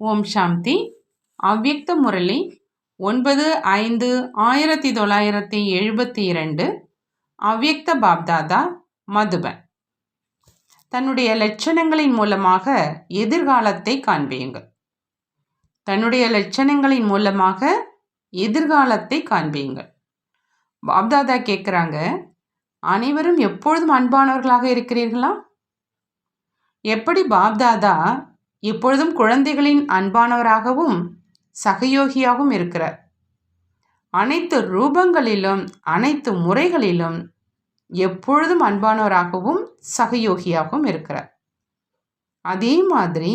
ஓம் சாந்தி. அவ்யக்த முரளி ஒன்பது ஐந்து ஆயிரத்தி தொள்ளாயிரத்தி எழுபத்தி இரண்டு. அவ்யக்த பாப்தாதா மதுபன். தன்னுடைய லட்சணங்களின் மூலமாக எதிர்காலத்தை காண்பியுங்கள். தன்னுடைய லட்சணங்களின் மூலமாக எதிர்காலத்தை காண்பியுங்கள். பாப்தாதா கேட்குறாங்க அனைவரும் எப்பொழுதும் அன்பானவர்களாக இருக்கிறீர்களா? எப்படி பாப்தாதா இப்பொழுதும் குழந்தைகளின் அன்பானவராகவும் சகயோகியாகவும் இருக்கிறார். அனைத்து ரூபங்களிலும் அனைத்து முறைகளிலும் எப்பொழுதும் அன்பானவராகவும் சகயோகியாகவும் இருக்கிறார். அதே மாதிரி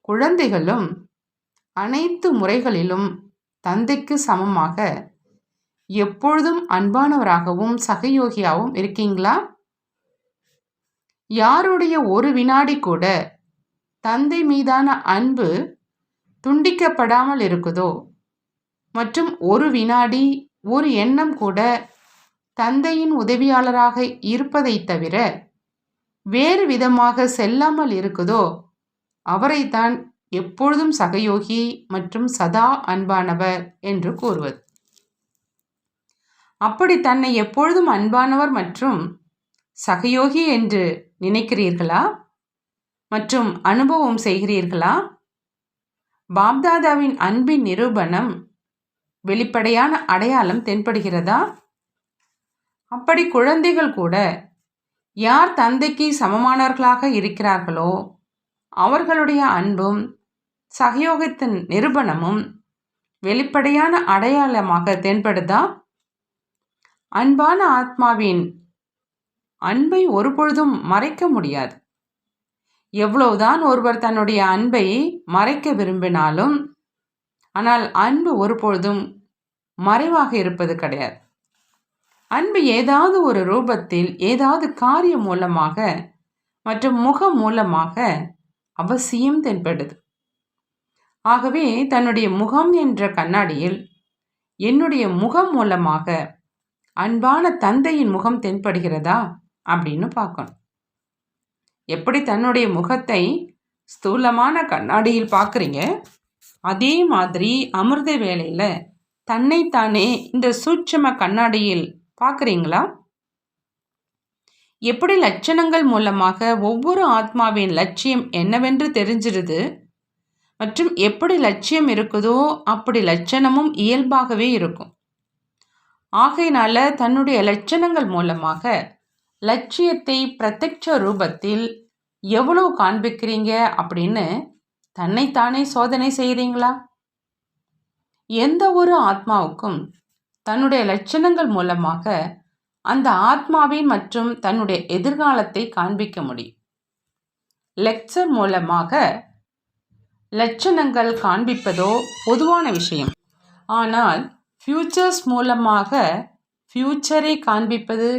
குழந்தைகளும் அனைத்து முறைகளிலும் தந்தைக்கு சமமாக எப்பொழுதும் அன்பானவராகவும் சகயோகியாகவும் இருக்கீங்களா? யாருடைய ஒரு வினாடி கூட தந்தை மீதான அன்பு துண்டிக்கப்படாமல் இருக்குதோ? மற்றும் ஒரு வினாடி ஒரு எண்ணம் கூட தந்தையின் உதவியாளராக இருப்பதை தவிர வேறு விதமாக செல்லாமல் இருக்குதோ? அவரைத்தான் எப்பொழுதும் சகயோகி மற்றும் சதா அன்பானவர் என்று கூறுவது. அப்படி தன்னை எப்பொழுதும் அன்பானவர் மற்றும் சகயோகி என்று நினைக்கிறீர்களா? மற்றும் அனுபவம் செய்கிறீர்களா? பாப்தாதாவின் அன்பின் நிரூபணம் வெளிப்படையான அடையாளம் தென்படுகிறதா? அப்படி குழந்தைகள் கூட யார் தந்தைக்கு சமமானவர்களாக இருக்கிறார்களோ அவர்களுடைய அன்பும் சகயோகத்தின் நிரூபணமும் வெளிப்படையான அடையாளமாக தென்படுதா? அன்பான ஆத்மாவின் அன்பை ஒருபொழுதும் மறைக்க முடியாது. எவ்வளவுதான் ஒருவர் தன்னுடைய அன்பை மறைக்க விரும்பினாலும் ஆனால் அன்பு ஒருபொழுதும் மறைவாக இருப்பது கிடையாது. அன்பு ஏதாவது ஒரு ரூபத்தில் ஏதாவது காரியம் மூலமாக மற்றும் முகம் மூலமாக அவசியம் தென்படுது. ஆகவே தன்னுடைய முகம் என்ற கண்ணாடியில் என்னுடைய முகம் மூலமாக அன்பான தந்தையின் முகம் தென்படுகிறதா அப்படின்னு பார்க்கணும். எப்படி தன்னுடைய முகத்தை ஸ்தூலமான கண்ணாடியில் பார்க்குறீங்க? அதே மாதிரி அமிர்த வேலையில் தன்னைத்தானே இந்த சூட்சம கண்ணாடியில் பார்க்குறீங்களா? எப்படி லட்சணங்கள் மூலமாக ஒவ்வொரு ஆத்மாவின் லட்சியம் என்னவென்று தெரிஞ்சிருது மற்றும் எப்படி லட்சியம் இருக்குதோ அப்படி லட்சணமும் இயல்பாகவே இருக்கும். ஆகையினால தன்னுடைய லட்சணங்கள் மூலமாக லட்சியத்தை பிரத்யட்ச ரூபத்தில் எவ்வளோ காண்பிக்கிறீங்க அப்படின்னு தன்னைத்தானே சோதனை செய்கிறீங்களா? எந்த ஒரு ஆத்மாவுக்கும் தன்னுடைய லட்சணங்கள் மூலமாக அந்த ஆத்மாவின் மற்றும் தன்னுடைய எதிர்காலத்தை காண்பிக்க முடியும். லெக்சர் மூலமாக லட்சணங்கள் காண்பிப்பதோ பொதுவான விஷயம். ஆனால் ஃபியூச்சர்ஸ் மூலமாக ஃபியூச்சரை காண்பிப்பது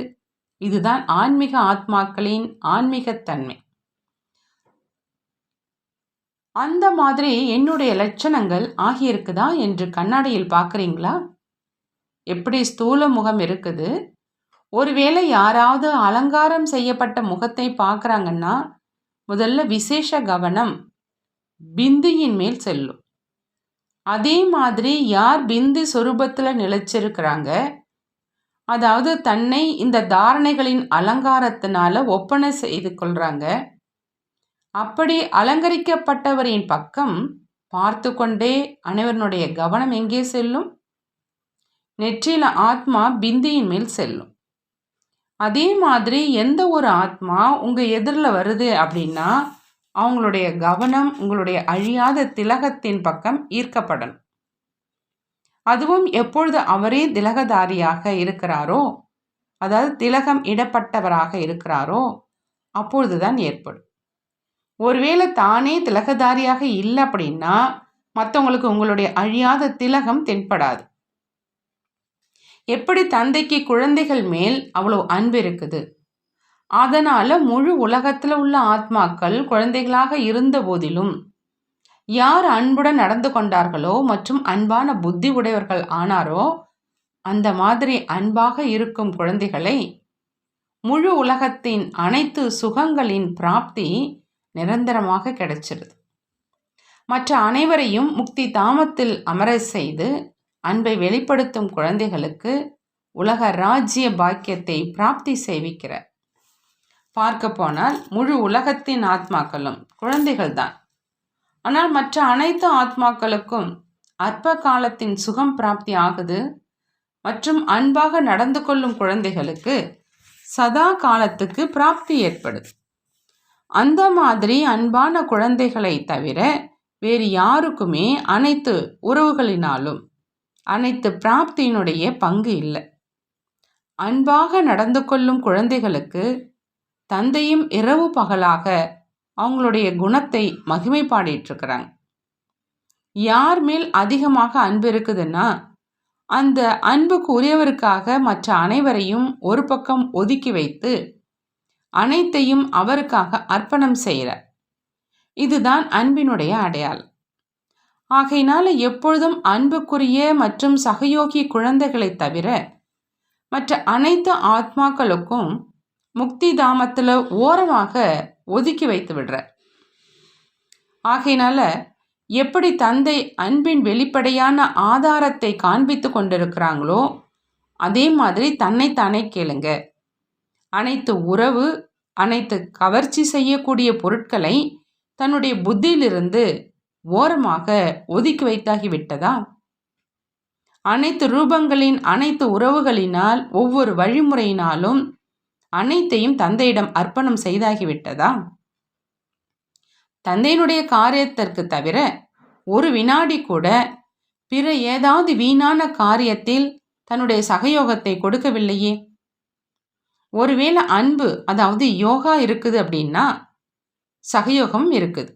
இதுதான் ஆன்மீக ஆத்மாக்களின் ஆன்மீகத்தன்மை. அந்த மாதிரி என்னுடைய லட்சணங்கள் ஆகியிருக்குதா என்று கண்ணாடியில் பார்க்குறீங்களா? எப்படி ஸ்தூல முகம் இருக்குது? ஒருவேளை யாராவது அலங்காரம் செய்யப்பட்ட முகத்தை பார்க்குறாங்கன்னா முதல்ல விசேஷ கவனம் பிந்தியின் மேல் செல்லும். அதே மாதிரி யார் பிந்து சொரூபத்தில் நிலைச்சிருக்கிறாங்க? அதாவது தன்னை இந்த தாரணைகளின் அலங்காரத்தினால ஒப்பனை செய்து கொள்கிறாங்க அப்படி அலங்கரிக்கப்பட்டவரின் பக்கம் பார்த்து கொண்டே அனைவருடைய கவனம் எங்கே செல்லும்? நெற்றியில ஆத்மா பிந்தியின் மேல் செல்லும். அதே மாதிரி எந்த ஒரு ஆத்மா உங்கள் எதிரில் வருது அப்படின்னா அவங்களுடைய கவனம் உங்களுடைய அழியாத திலகத்தின் பக்கம் ஈர்க்கப்படணும். அதுவும் எப்பொழுது அவரே திலகதாரியாக இருக்கிறாரோ அதாவது திலகம் இடப்பட்டவராக இருக்கிறாரோ அப்பொழுதுதான் ஏற்படும். ஒருவேளை தானே திலகதாரியாக இல்லை அப்படின்னா மற்றவங்களுக்கு உங்களுடைய அழியாத திலகம் தென்படாது. எப்படி தந்தைக்கு குழந்தைகள் மேல் அவ்வளோ அன்பு இருக்குது? அதனால் முழு உலகத்தில் உள்ள ஆத்மாக்கள் குழந்தைகளாக இருந்த போதிலும் யார் அன்புடன் நடந்து கொண்டார்களோ மற்றும் அன்பான புத்தி உடையவர்கள் ஆனாரோ அந்த மாதிரி அன்பாக இருக்கும் குழந்தைகளை முழு உலகத்தின் அனைத்து சுகங்களின் பிராப்தி நிரந்தரமாக கிடைச்சிருது. மற்ற அனைவரையும் முக்தி தாமத்தில் அமர செய்து அன்பை வெளிப்படுத்தும் குழந்தைகளுக்கு உலக ராஜ்ய பாக்கியத்தை பிராப்தி செய்விக்கிறார். பார்க்க போனால் முழு உலகத்தின் ஆத்மாக்களும் குழந்தைகள்தான். ஆனால் மற்ற அனைத்து ஆத்மாக்களுக்கும் அற்ப காலத்தின் சுகம் பிராப்தி ஆகுது. மற்றும் அன்பாக நடந்து கொள்ளும் குழந்தைகளுக்கு சதா காலத்துக்கு பிராப்தி ஏற்படுது. அந்த மாதிரி அன்பான குழந்தைகளை தவிர வேறு யாருக்குமே அனைத்து உறவுகளினாலும் அனைத்து பிராப்தியினுடைய பங்கு இல்லை. அன்பாக நடந்து கொள்ளும் குழந்தைகளுக்கு தந்தையும் இரவு பகலாக அவங்களுடைய குணத்தை மகிமை பாடிட்டுருக்கிறாங்க யார் மேல் அதிகமாக அன்பு இருக்குதுன்னா அந்த அன்புக்கு உரியவருக்காக மற்ற அனைவரையும் ஒரு பக்கம் ஒதுக்கி வைத்து அனைத்தையும் அவருக்காக அர்ப்பணம் செய்கிறார் இதுதான் அன்பினுடைய அடையாளம். ஆகையினால எப்பொழுதும் அன்புக்குரிய மற்றும் சகயோகி குழந்தைகளை தவிர மற்ற அனைத்து ஆத்மாக்களுக்கும் முக்தி தாமத்தில் ஓரமாக ஒதுக்கி வைத்து விடுற. ஆகையினால எப்படி தந்தை அன்பின் வெளிப்படையான ஆதாரத்தை காண்பித்து கொண்டிருக்கிறாங்களோ அதே மாதிரி தன்னைத்தானே கேளுங்க. அனைத்து உறவு அனைத்து கவர்ச்சி செய்யக்கூடிய பொருட்களை தன்னுடைய புத்தியிலிருந்து ஓரமாக ஒதுக்கி வைத்தாகிவிட்டதா அனைத்து ரூபங்களின் அனைத்து உறவுகளினால் ஒவ்வொரு வழிமுறையினாலும் அனைத்தையும் தந்தையிடம் அர்ப்பணம் செய்தாகிவிட்டதா தந்தையினுடைய காரியத்திற்கு தவிர ஒரு வினாடி கூட பிற ஏதாவது வீணான காரியத்தில் தன்னுடைய சகயோகத்தை கொடுக்கவில்லையே. ஒருவேளை அன்பு அதாவது யோகா இருக்குது அப்படின்னா சகயோகம் இருக்குது.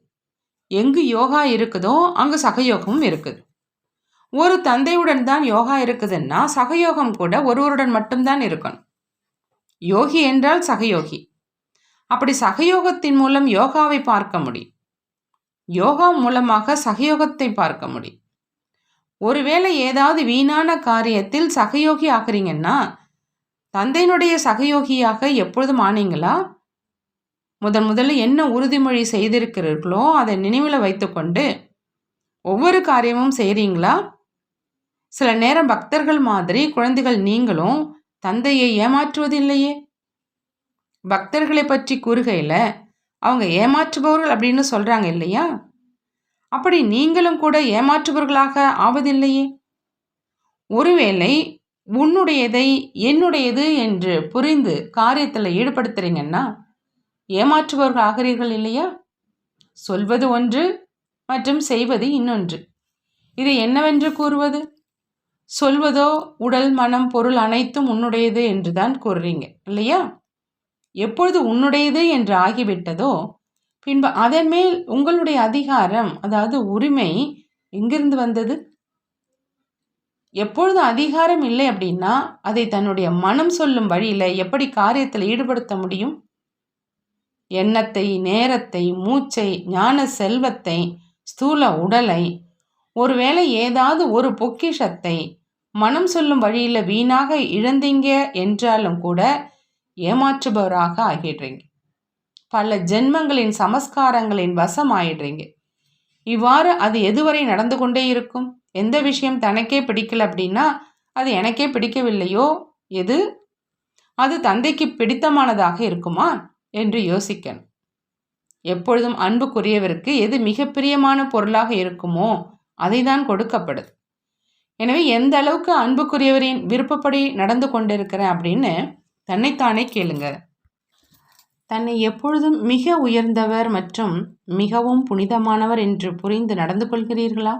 எங்கு யோகா இருக்குதோ அங்கு சகயோகமும் இருக்குது. ஒரு தந்தையுடன் தான் யோகா இருக்குதுன்னா சகயோகம் கூட ஒருவருடன் மட்டும்தான் இருக்கணும். யோகி என்றால் சகயோகி. அப்படி சகயோகத்தின் மூலம் யோகாவை பார்க்க முடியும். யோகா மூலமாக சகயோகத்தை பார்க்க முடியும். ஒருவேளை ஏதாவது வீணான காரியத்தில் சகயோகி ஆக்குறீங்கன்னா தந்தையினுடைய சகயோகியாக எப்பொழுதும் ஆனீங்களா? முதன் முதல்ல என்ன உறுதிமொழி செய்திருக்கிறீர்களோ அதை நினைவில் வைத்துக்கொண்டு ஒவ்வொரு காரியமும் செய்கிறீங்களா சில நேரம் பக்தர்கள் மாதிரி குழந்தைகள் நீங்களும் தந்தையை ஏமாற்றுவதில்லையே? பக்தர்களை பற்றி கூறுகையில் அவங்க ஏமாற்றுபவர்கள் அப்படின்னு சொல்கிறாங்க இல்லையா? அப்படி நீங்களும் கூட ஏமாற்றுபவர்களாக ஆவதில்லையே? ஒருவேளை உன்னுடையதை என்னுடையது என்று புரிந்து காரியத்தில் ஈடுபடுத்துறீங்கன்னா ஏமாற்றுபவர்கள் ஆகிறீர்கள் இல்லையா? சொல்வது ஒன்று மற்றும் செய்வது இன்னொன்று. இதை என்னவென்று கூறுவது? சொல்வதோ உடல் மனம் பொருள் அனைத்தும் உன்னுடையது என்று தான் கூறுறீங்க இல்லையா? எப்பொழுது உன்னுடையது என்று ஆகிவிட்டதோ பின்பு அதன் மேல் உங்களுடைய அதிகாரம் அதாவது உரிமை எங்கிருந்து வந்தது? எப்பொழுது அதிகாரம் இல்லை அப்படின்னா அதை தன்னுடைய மனம் சொல்லும் வழியில் எப்படி காரியத்தில் ஈடுபடுத்த முடியும்? எண்ணத்தை நேரத்தை மூச்சை ஞான செல்வத்தை ஸ்தூல உடலை ஒருவேளை ஏதாவது ஒரு பொக்கிஷத்தை மனம் சொல்லும் வழியில் வீணாக இழந்தீங்க என்றாலும் கூட ஏமாற்றுபவராக ஆகிடுறீங்க. பல ஜென்மங்களின் சமஸ்காரங்களின் வசம் ஆயிடுறீங்க இவ்வாறு அது எதுவரை நடந்து கொண்டே இருக்கும்? எந்த விஷயம் தனக்கே பிடிக்கல அப்படின்னா அது எனக்கே பிடிக்கவில்லையோ? எது? அது தந்தைக்கு பிடித்தமானதாக இருக்குமா? என்று யோசிக்கணும் எப்பொழுதும் அன்புக்குரியவருக்கு எது மிக பிரியமான பொருளாக இருக்குமோ அதை தான் கொடுக்கப்படுது எனவே எந்த அளவுக்கு அன்புக்குரியவரின் விருப்பப்படி நடந்து கொண்டிருக்கிறேன் அப்படின்னு தன்னைத்தானே கேளுங்க. தன்னை எப்பொழுதும் மிக உயர்ந்தவர் மற்றும் மிகவும் புனிதமானவர் என்று புரிந்து நடந்து கொள்கிறீர்களா?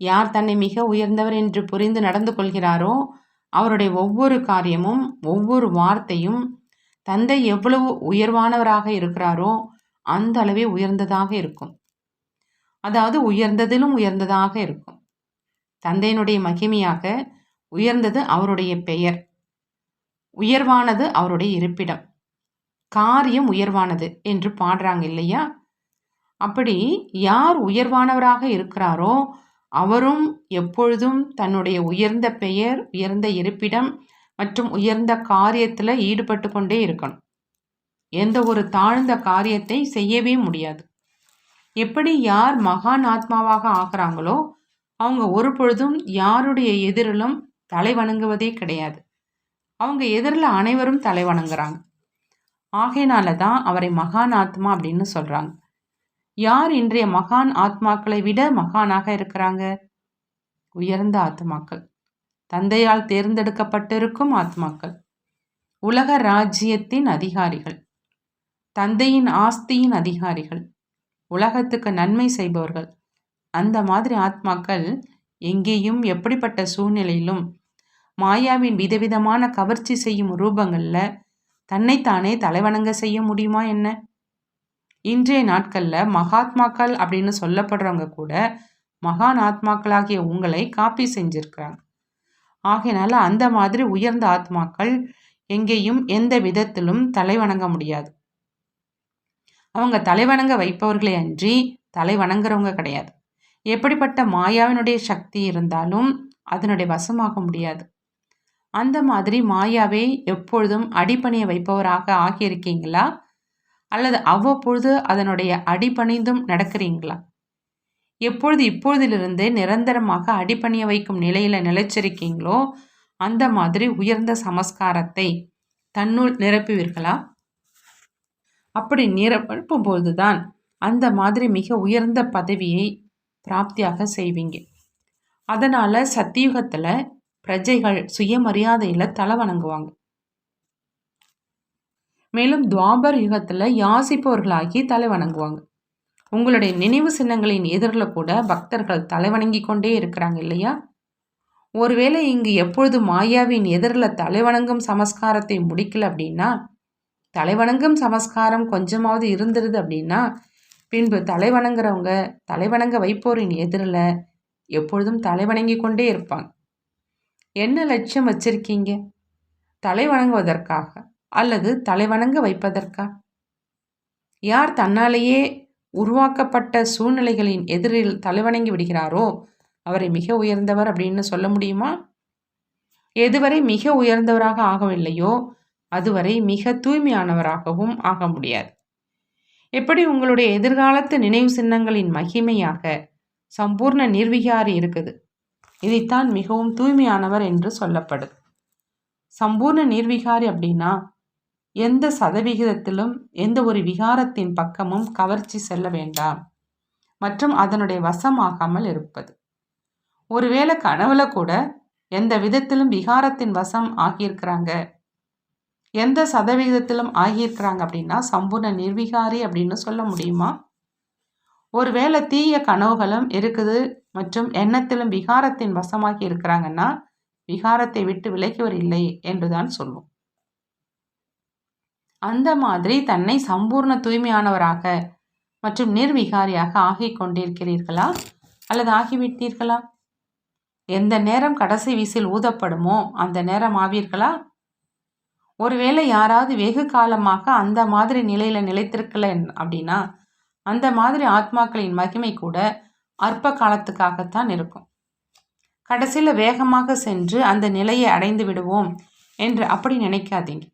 யார் தன்னை மிக உயர்ந்தவர் என்று புரிந்து நடந்து கொள்கிறாரோ அவருடைய ஒவ்வொரு காரியமும் ஒவ்வொரு வார்த்தையும் தந்தை எவ்வளவு உயர்வானவராக இருக்கிறாரோ அந்த அளவே உயர்ந்ததாக இருக்கும். அதாவது உயர்ந்ததிலும் உயர்ந்ததாக இருக்கும். தந்தையினுடைய மகிமையாக உயர்ந்தது அவருடைய பெயர். உயர்வானது அவருடைய இருப்பிடம். காரியம் உயர்வானது என்று பாடுறாங்க இல்லையா? அப்படி யார் உயர்வானவராக இருக்கிறாரோ அவரும் எப்பொழுதும் தன்னுடைய உயர்ந்த பெயர் உயர்ந்த இருப்பிடம் மற்றும் உயர்ந்த காரியத்தில் ஈடுபட்டு கொண்டே இருக்கணும். எந்த ஒரு தாழ்ந்த காரியத்தை செய்யவே முடியாது. எப்படி யார் மகான் ஆத்மாவாக ஆகிறாங்களோ அவங்க ஒரு பொழுதும் யாருடைய எதிரிலும் தலை வணங்குவதே கிடையாது. அவங்க எதிரில் அனைவரும் தலை வணங்குறாங்க. ஆகையினால தான் அவரை மகான் ஆத்மா அப்படின்னு சொல்கிறாங்க யார் இன்றைய மகான் ஆத்மாக்களை விட மகானாக இருக்கிறாங்க? உயர்ந்த ஆத்மாக்கள். தந்தையால் தேர்ந்தெடுக்கப்பட்டிருக்கும் ஆத்மாக்கள். உலக ராஜ்யத்தின் அதிகாரிகள். தந்தையின் ஆஸ்தியின் அதிகாரிகள். உலகத்துக்கு நன்மை செய்பவர்கள். அந்த மாதிரி ஆத்மாக்கள் எங்கேயும் எப்படிப்பட்ட சூழ்நிலையிலும் மாயாவின் விதவிதமான கவர்ச்சி செய்யும் ரூபங்களில் தன்னைத்தானே தலைவணங்க செய்ய முடியுமா என்ன? இன்றைய நாட்களில் மகாத்மாக்கள் அப்படின்னு சொல்லப்படுறவங்க கூட மகான் ஆத்மாக்களாகிய உங்களை காப்பி செஞ்சிருக்கிறாங்க. ஆகையினால அந்த மாதிரி உயர்ந்த ஆத்மாக்கள் எங்கேயும் எந்த விதத்திலும் தலைவணங்க முடியாது. அவங்க தலைவணங்க வைப்பவர்களே அன்றி தலை வணங்குறவங்க கிடையாது. எப்படிப்பட்ட மாயாவினுடைய சக்தி இருந்தாலும் அதனுடைய வசமாக முடியாது. அந்த மாதிரி மாயாவை எப்பொழுதும் அடிப்பணிய வைப்பவராக ஆகியிருக்கீங்களா? அல்லது அவ்வப்பொழுது அதனுடைய அடிப்பணிந்தும் நடக்கிறீங்களா? எப்பொழுது இப்பொழுதிலிருந்து நிரந்தரமாக அடிப்பணிய வைக்கும் நிலையில் நிலைச்சிருக்கீங்களோ அந்த மாதிரி உயர்ந்த சமஸ்காரத்தை தன்னுள் நிரப்புவீர்களா? அப்படி நிரப்பும் போதுதான் அந்த மாதிரி மிக உயர்ந்த பதவியை பிராப்தியாக செய்வீங்க. அதனால் சத்தியுகத்தில் பிரஜைகள் சுயமரியாதையில் தலை வணங்குவாங்க. மேலும் துவாபர் யுகத்தில் யாசிப்பவர்களாகி தலை வணங்குவாங்க உங்களுடைய நினைவு சின்னங்களின் எதிரில் கூட பக்தர்கள் தலைவணங்கி கொண்டே இருக்கிறாங்க இல்லையா? ஒருவேளை இங்கு எப்பொழுது மாயாவின் எதிரில் தலைவணங்கும் சமஸ்காரத்தை முடிக்கல அப்படின்னா தலைவணங்கும் சமஸ்காரம் கொஞ்சமாவது இருந்துருது அப்படின்னா பின்பு தலைவணங்குறவங்க தலைவணங்க வைப்போரின் எதிரில் எப்பொழுதும் தலைவணங்கி கொண்டே இருப்பாங்க. என்ன லட்சியம் வச்சிருக்கீங்க? தலைவணங்குவதற்காக. அல்லது தலைவணங்க வைப்பதற்கா? யார் தன்னாலேயே உருவாக்கப்பட்ட சூழ்நிலைகளின் எதிரில் தலைவணங்கி விடுகிறாரோ அவரை மிக உயர்ந்தவர் அப்படின்னு சொல்ல முடியுமா? எதுவரை மிக உயர்ந்தவராக ஆகவில்லையோ அதுவரை மிக தூய்மையானவராகவும் ஆக முடியாது. எப்படி உங்களுடைய எதிர்காலத்து நினைவு சின்னங்களின் மகிமையாக சம்பூர்ண நிர்விகாரி இருக்குது? இதைத்தான் மிகவும் தூய்மையானவர் என்று சொல்லப்படுது சம்பூர்ண நிர்விகாரி அப்படின்னா எந்த சதவிகிதத்திலும் எந்த ஒரு விகாரத்தின் பக்கமும் கவர்ச்சி செல்ல வேண்டாம் மற்றும் அதனுடைய வசமாகாமல் இருப்பது. ஒருவேளை கனவுல கூட எந்த விதத்திலும் விகாரத்தின் வசம் ஆகியிருக்கிறாங்க. எந்த சதவிகிதத்திலும் ஆகியிருக்கிறாங்க அப்படின்னா சம்பூர்ண நிர்விகாரி அப்படின்னு சொல்ல முடியுமா? ஒருவேளை தீய கனவுகளும் இருக்குது மற்றும் எண்ணத்திலும் விகாரத்தின் வசமாகி இருக்கிறாங்கன்னா விகாரத்தை விட்டு விலகியவர் இல்லை என்றுதான் சொல்லும் அந்த மாதிரி தன்னை சம்பூர்ண தூய்மையானவராக மற்றும் நிர்விகாரியாக ஆகிக் கொண்டிருக்கிறீர்களா? அல்லது ஆகிவிட்டீர்களா? எந்த நேரம் கடைசி வீசில் ஊதப்படுமோ அந்த நேரம் ஆவீர்களா? ஒருவேளை யாராவது வெகு காலமாக அந்த மாதிரி நிலையில் நிலைத்திருக்கல அப்படின்னா அந்த மாதிரி ஆத்மாக்களின் மகிமை கூட அற்ப காலத்துக்காகத்தான் இருக்கும். கடைசியில் வேகமாக சென்று அந்த நிலையை அடைந்து விடுவோம் என்று அப்படி நினைக்காதீங்க.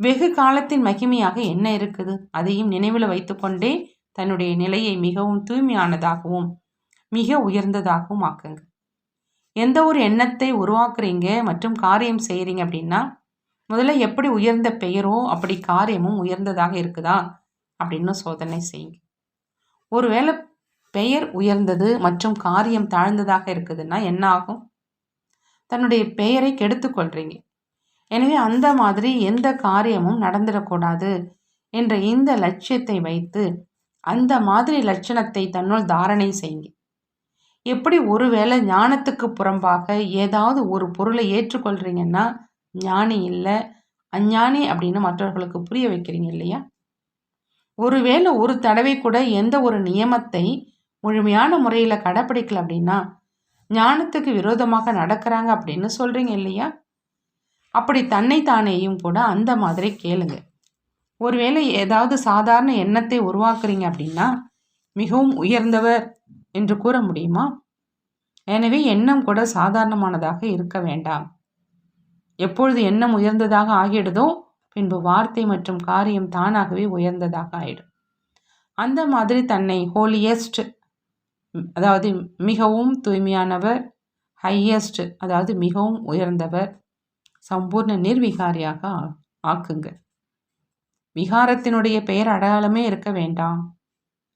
வெகு காலத்தின் மகிமையாக என்ன இருக்குது? அதையும் நினைவில் வைத்துக்கொண்டே தன்னுடைய நிலையை மிகவும் தூய்மையானதாகவும் மிக உயர்ந்ததாகவும் ஆக்குங்க. எந்த ஒரு எண்ணத்தை உருவாக்குறீங்க மற்றும் காரியம் செய்கிறீங்க அப்படின்னா முதல்ல எப்படி உயர்ந்த பெயரோ அப்படி காரியமும் உயர்ந்ததாக இருக்குதா? அப்படின்னு சோதனை செய்யுங்க. ஒருவேளை பெயர் உயர்ந்தது மற்றும் காரியம் தாழ்ந்ததாக இருக்குதுன்னா என்ன ஆகும்? தன்னுடைய பெயரை கெடுத்துக்கொள்கிறீங்க எனவே அந்த மாதிரி எந்த காரியமும் நடந்துடக்கூடாது என்ற இந்த லட்சியத்தை வைத்து அந்த மாதிரி லட்சணத்தை தன்னுள் தாரணை செய்யுங்க. எப்படி ஒருவேளை ஞானத்துக்கு புறம்பாக ஏதாவது ஒரு பொருளை ஏற்றுக்கொள்கிறீங்கன்னா ஞானி இல்லை அஞ்ஞானி அப்படின்னு மற்றவர்களுக்கு புரிய வைக்கிறீங்க இல்லையா? ஒருவேளை ஒரு தடவை கூட எந்த ஒரு நியமத்தை முழுமையான முறையில் கடைப்பிடிக்கல அப்படின்னா ஞானத்துக்கு விரோதமாக நடக்கிறாங்க அப்படின்னு சொல்கிறீங்க இல்லையா? அப்படி தன்னை தானேயும் கூட அந்த மாதிரி கேளுங்க. ஒருவேளை ஏதாவது சாதாரண எண்ணத்தை உருவாக்குறீங்க அப்படின்னா மிகவும் உயர்ந்தவர் என்று கூற முடியுமா? எனவே எண்ணம் கூட சாதாரணமானதாக இருக்க வேண்டாம். எப்பொழுது எண்ணம் உயர்ந்ததாக ஆகிடுதோ பின்பு வார்த்தை மற்றும் காரியம் தானாகவே உயர்ந்ததாக ஆயிடும். அந்த மாதிரி தன்னை ஹோலியஸ்ட் அதாவது மிகவும் தூய்மையானவர் ஹையஸ்ட் அதாவது மிகவும் உயர்ந்தவர் சம்பூர்ண நிர்விகாரியாக ஆக்குங்க. விகாரத்தினுடைய பெயர் அடையாளமே இருக்க வேண்டாம்.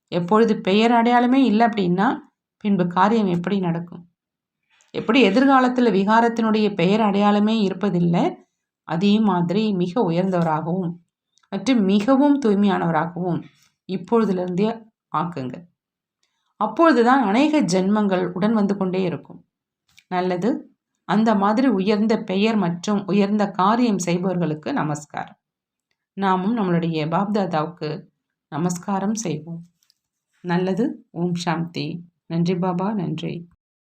எப்பொழுது பெயர் அடையாளமே இல்லை அப்படின்னா பின்பு காரியம் எப்படி நடக்கும்? எப்படி எதிர்காலத்தில் விகாரத்தினுடைய பெயர் அடையாளமே இருப்பதில்லை அதே மாதிரி மிக உயர்ந்தவராகவும் மற்றும் மிகவும் தூய்மையானவராகவும் இப்பொழுதிலிருந்தே ஆக்குங்க. அப்பொழுதுதான் அநேக ஜென்மங்கள் உடன் வந்து கொண்டே இருக்கும். நல்லது அந்த மாதிரி உயர்ந்த பெயர் மற்றும் உயர்ந்த காரியம் செய்பவர்களுக்கு நமஸ்காரம். நாமும் நம்மளுடைய பாப்தாதாவுக்கு நமஸ்காரம் செய்வோம். நல்லது ஓம் சாந்தி. நன்றி பாபா நன்றி.